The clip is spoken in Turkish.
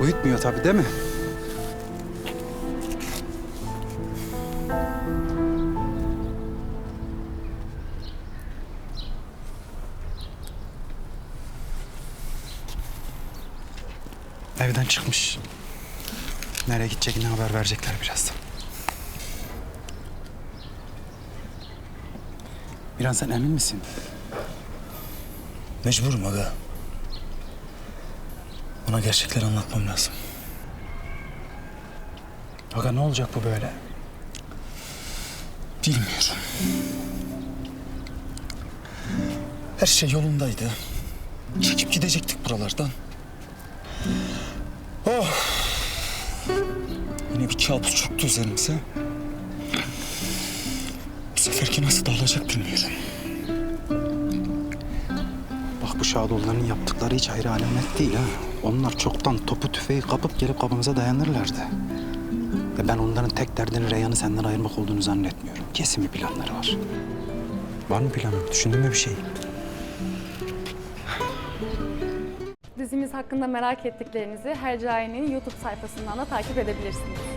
Uyutmuyor tabii değil mi? Evden çıkmış. Nereye gidecekini haber verecekler birazdan. Bir an sen emin misin? Mecburum aga. Ona gerçekleri anlatmam lazım. Aga ne olacak bu böyle? Bilmiyorum. Her şey yolundaydı. Çekip gidecektik buralardan. Oh! Yine bir kabus çöktü üzerimize. Bu seferki nasıl dağılacak bilmiyorum. Bak bu Şadoğulları'nın yaptıkları hiç ayrı alamet değil ha. Onlar çoktan topu tüfeği kapıp gelip kapımıza dayanırlardı. Ve ben onların tek derdinin Reyhan'ı senden ayırmak olduğunu zannetmiyorum. Kesin bir planları var. Var mı planın? Düşündün mü bir şey? Dizimiz hakkında merak ettiklerinizi Hercai'nin YouTube sayfasından da takip edebilirsiniz.